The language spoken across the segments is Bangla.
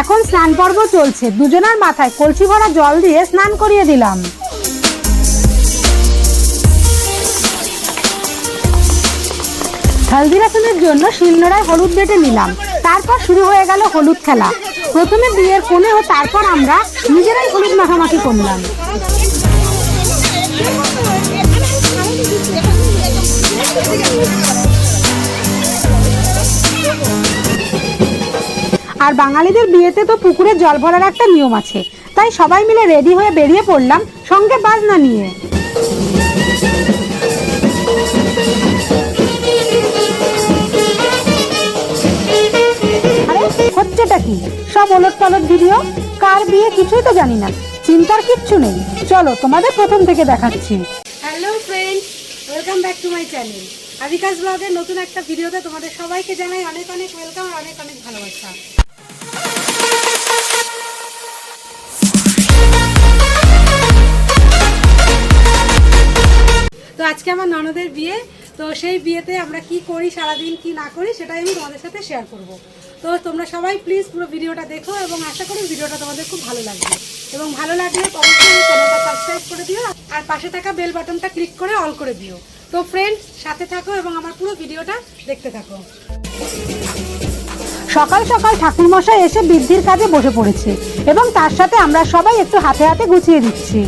এখন স্নান পর্ব চলছে। দুজনের মাথায় কলসি ভরা জল দিয়ে স্নান করিয়ে দিলাম। হলদি রসমের জন্য শিলনোড়ায় হলুদ বেটে নিলাম। তারপর শুরু হয়ে গেল হলুদ খেলা। প্রথমে বিয়ের কোণে ও তারপর আমরা নিজেরাই হলুদ মাখামাখি করলাম। আর বাঙালিদের বিয়েতে তো পুকুরে জল ভরার একটা নিয়ম আছে। তাই সবাই মিলে রেডি হয়ে বেরিয়ে পড়লাম সঙ্গে বাজনা নিয়ে। হচ্ছেটা কি? সব ওলট পালট ভিডিও? কার বিয়ে কিছুই তো জানি না। চিন্তার কিচ্ছু নেই। চলো, তোমাদের প্রথম থেকে দেখাচ্ছি। Hello friends welcome back to my channel Abikas ব্লগের নতুন একটা ভিডিওতে তোমাদের সবাইকে জানাই অনেক অনেক ওয়েলকাম আর অনেক অনেক ভালোবাসা। তো আজকে আমার ননদের বিয়ে, তো সেই বিয়েতে আমরা কি করি, সারাদিন কি না করি, সেটাই আমি তোমাদের সাথে শেয়ার করব। তো তোমরা সবাই প্লিজ পুরো ভিডিওটা দেখো এবং আশা করি ভিডিওটা তোমাদের খুব ভালো লাগবে। এবং ভালো লাগলে অবশ্যই চ্যানেলটা সাবস্ক্রাইব করে দিও আর পাশে থাকা বেল বাটনটা ক্লিক করে অল করে দিও। তো ফ্রেন্ডস সাথে থাকো এবং আমার পুরো ভিডিওটা দেখতে থাকো। সকাল সকাল ঠাকুরমশাই এসে বৃদ্ধির কাজে বসে পড়েছে এবং তার সাথে আমরা সবাই একটু হাতে হাতে গুছিয়ে দিচ্ছি।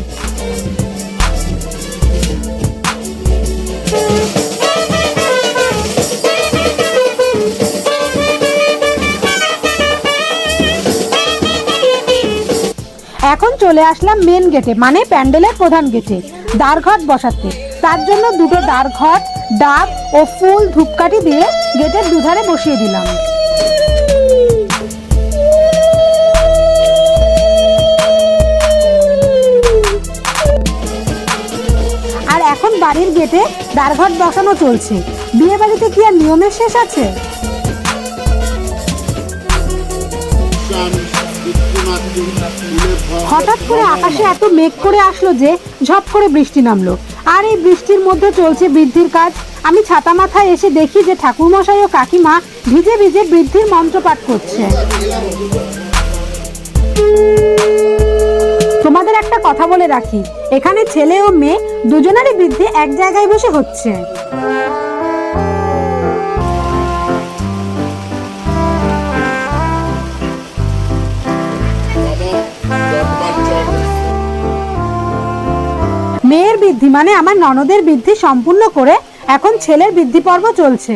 এখন চলে আসলাম মেন গেটে মানে প্যান্ডেলের প্রধান গেটে দ্বারঘট বসাতে। তার জন্য দুটো দ্বারঘট, ডাব ও ফুল ধূপকাঠি দিয়ে গেটের দুধারে বসিয়ে দিলাম। বাড়ির গেটে দ্বারঘট বসানো চলছে। বিয়ে বাড়িতে কি আর নিয়মের শেষ আছে? হঠাৎ করে আকাশে এত মেঘ করে আসলো যে ঝপ করে বৃষ্টি নামলো। আর এই বৃষ্টির মধ্যে চলছে বৃদ্ধির কাজ। আমি ছাতা মাথায় এসে দেখি যে ঠাকুরমশাই ও কাকিমা ভিজে ভিজে বৃদ্ধির মন্ত্রপাঠ করছে। তোমাদের একটা কথা বলে রাখি। এখানে ছেলে ও মেয়ে দুজনেরই বৃদ্ধি এক জায়গায় বসে হচ্ছে। মেয়ের বৃদ্ধি মানে আমার ননদের বৃদ্ধি সম্পূর্ণ করে এখন ছেলের বৃদ্ধি পর্ব চলছে।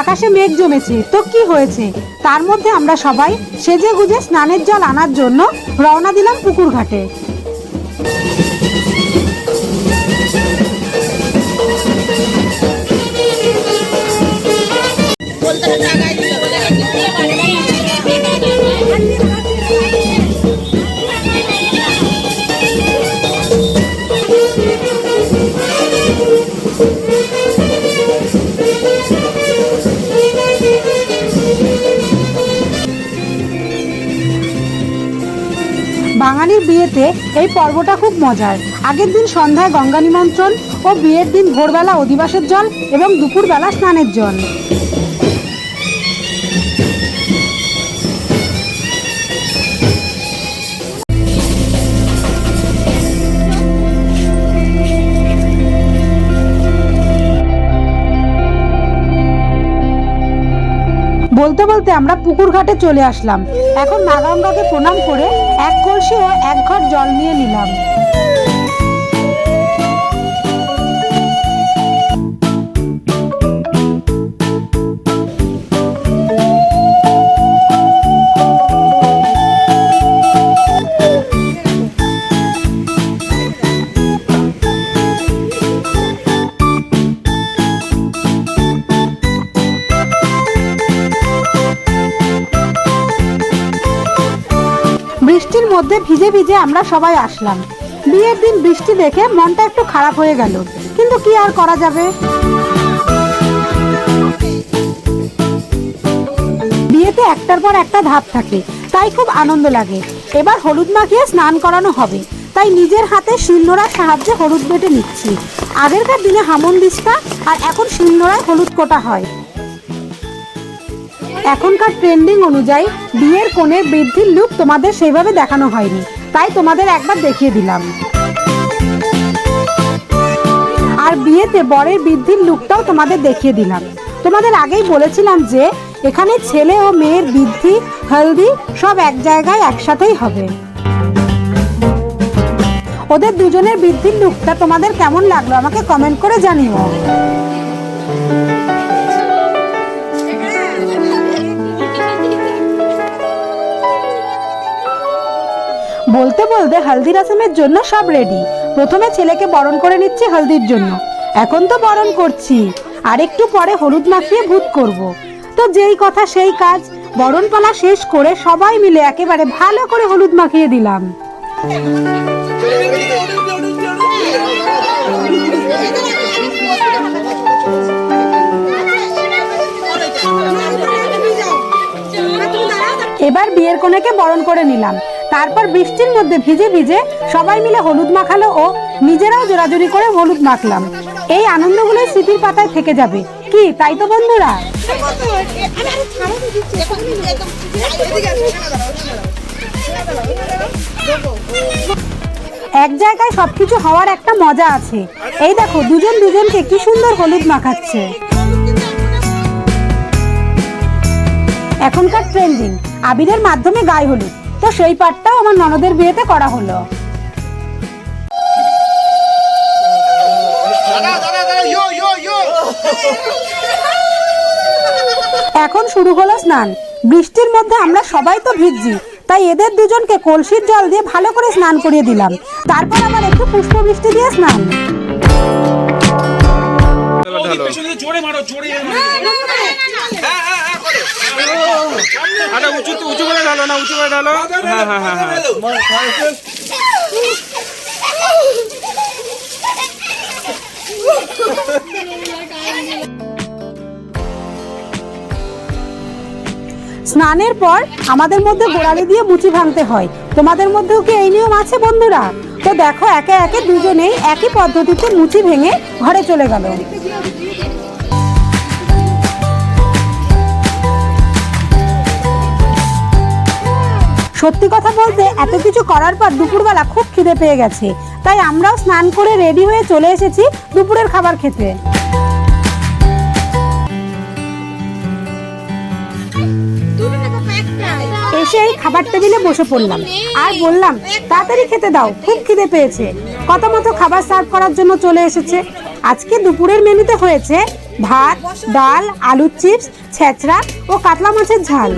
আকাশে মেঘ জমেছে। তো কি হয়েছে? তার মধ্যে আমরা সবাই সেজে গুজে স্নানের জল আনার জন্য রওনা দিলাম পুকুর ঘাটে। বিয়েতে এই পর্বটা খুব মজার। আগের দিন সন্ধ্যায় গঙ্গা নিমন্ত্রণ ও বিয়ের দিন ভোরবেলা অধিবাসের জল এবং দুপুরবেলা স্নানের জল। বলতে বলতে আমরা পুকুর ঘাটে চলে আসলাম। এখন মা গঙ্গাকে প্রণাম করে এক কলসি ও এক ঘর জল নিয়ে নিলাম। বৃষ্টির মধ্যে ভিজে ভিজে আমরা সবাই আসলাম। বিয়ের দিন বৃষ্টি দেখে মনটা একটু খারাপ হয়ে গেল। কিন্তু কি আর করা যাবে? বিয়েতে একটার পর একটা ধাপ থাকে, তাই খুব আনন্দ লাগে। এবার হলুদ মাখিয়ে স্নান করানো হবে। তাই নিজের হাতে শিলনোড়ার সাহায্যে হলুদ বেটে নিচ্ছি। আগেরকার দিনে হামন দিস্তা আর এখন শিলনোড়ায় হলুদ কোটা হয়। এখনকার ট্রেন্ডিং অনুযায়ী বিয়ের কোণের বৃদ্ধির লুক তোমাদের সেইভাবে দেখানো হয়নি। তাই তোমাদের একবার দেখিয়ে দিলাম। আর বিয়েতে বরের বৃদ্ধির লুকটাও তোমাদের দেখিয়ে দিলাম। তোমাদের আগেই বলেছিলাম যে, এখানে ছেলে ও মেয়ের বৃদ্ধি, হলদি সব এক জায়গায় একসাথেই হবে। ওদের দুজনের বৃদ্ধির লুকটা তোমাদের কেমন লাগল আমাকে কমেন্ট করে জানিও। বলতে বলতে হলদি রসমের জন্য সব রেডি প্রথমে ছেলেকে বরণ করে নিচ্ছি হলদির জন্য। এখন তো বরণ করছি। আর একটু পরে হলুদ মাখিয়ে ভূত করব। তো যেই কথা সেই কাজ বরণ পালা শেষ করে সবাই মিলে একেবারে ভালো করে হলুদ মাখিয়ে দিলাম। এবার বিয়ের কনেকে বরণ করে নিলাম। তারপর বৃষ্টির মধ্যে ভিজে ভিজে সবাই মিলে হলুদ মাখালো ও নিজেরাও জোরাজুরি করে হলুদ মাখলাম। এই আনন্দগুলো স্মৃতির পাতায় থেকে যাবে। কি, তাই তো বন্ধুরা? এক জায়গায় সবকিছু হওয়ার একটা মজা আছে। এই দেখো, দুজন দুজনকে কি সুন্দর হলুদ মাখাচ্ছে। এখনকার ট্রেন্ডিং আবিরের মাধ্যমে গায়ে হলুদ। তো সেই পার্টটাও আমার ননদের বিয়েতে করা হলো এখন শুরু হলো স্নান বৃষ্টির মধ্যে আমরা সবাই তো ভিজছি তাই এদের দুজনকে কলসির জল দিয়ে ভালো করে স্নান করিয়ে দিলাম তারপর আবার একটু পুষ্প বৃষ্টি দিয়ে স্নান জোরে মারো জোরে আরে উঁচু উঁচু করে ঢালো না উঁচু করে ঢালো। হ্যাঁ হ্যাঁ হ্যাঁ হ্যাঁ। স্নানের পর আমাদের মধ্যে গোড়ালি দিয়ে মুচি ভাঙতে হয়। তোমাদের মধ্যেও কি এই নিয়ম আছে বন্ধুরা? তো দেখো একে একে দুজনেই একই পদ্ধতিতে মুচি ভেঙে ঘরে চলে গেল। সত্যি কথা বলতে এত কিছু করার পর দুপুরবেলা খুব খিদে পেয়ে গেছে। তাই আমরাও স্নান করে রেডি হয়ে চলে এসেছি দুপুরের খাবার খেতে। এসে এই খাবার টেবিলে বসে পড়লাম। আর বললাম, তাড়াতাড়ি খেতে দাও, খুব খিদে পেয়েছে। কত মতো খাবার সার্ভ করার জন্য চলে এসেছে। আজকে দুপুরের মেনুতে হয়েছে ভাত, ডাল, আলুর চিপস ছেঁচড়া ও কাতলা মাছের ঝাল।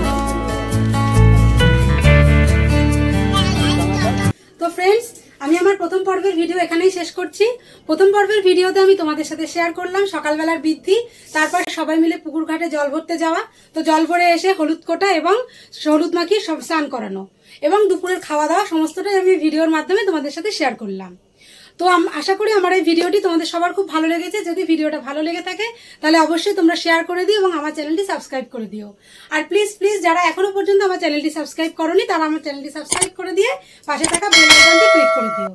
ফ্রেন্ডস আমি আমার প্রথম পর্বের ভিডিও এখানেই শেষ করছি। প্রথম পর্বের ভিডিওতে আমি তোমাদের সাথে শেয়ার করলাম সকালবেলার বৃদ্ধি, তারপর সবাই মিলে পুকুর ঘাটে জল ভরতে যাওয়া, তো জল ভরে এসে হলুদ কোটা এবং হলুদ মাখিয়ে সব স্নান করানো। এবং দুপুরের খাওয়া দাওয়া, সমস্তটাই আমি ভিডিওর মাধ্যমে তোমাদের সাথে শেয়ার করলাম। তো আশা করি আমার এই ভিডিওটি তোমাদের সবার খুব ভালো লেগেছে। যদি ভিডিওটা ভালো লেগে থাকে, তাহলে অবশ্যই তোমরা শেয়ার করে দিও এবং আমার চ্যানেলটি সাবস্ক্রাইব করে দিও। আর প্লিজ প্লিজ যারা এখনও পর্যন্ত আমার চ্যানেলটি সাবস্ক্রাইব করনি, তারা আমার চ্যানেলটি সাবস্ক্রাইব করে দিয়ে পাশে থাকা বেল আইকনটি ক্লিক করে দিও।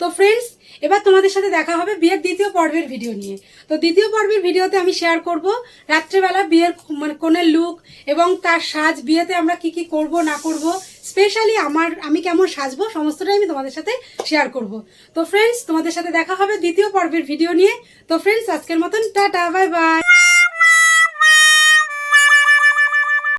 তো ফ্রেন্ডস এবার তোমাদের সাথে দেখা হবে বিয়ের দ্বিতীয় পর্বের ভিডিও নিয়ে। তো দ্বিতীয় পর্বের ভিডিওতে আমি শেয়ার করব রাত্রেবেলা বিয়ের মানে কোনের লুক এবং তার সাজ, বিয়েতে আমরা কি কি করব, না করব স্পেশালি আমার, আমি কেমন সাজবো, সমস্তটাই আমি তোমাদের সাথে শেয়ার করব। তো ফ্রেন্ডস তোমাদের সাথে দেখা হবে দ্বিতীয় পর্বের ভিডিও নিয়ে। তো ফ্রেন্ডস আজকের মতন টাটা বাই বাই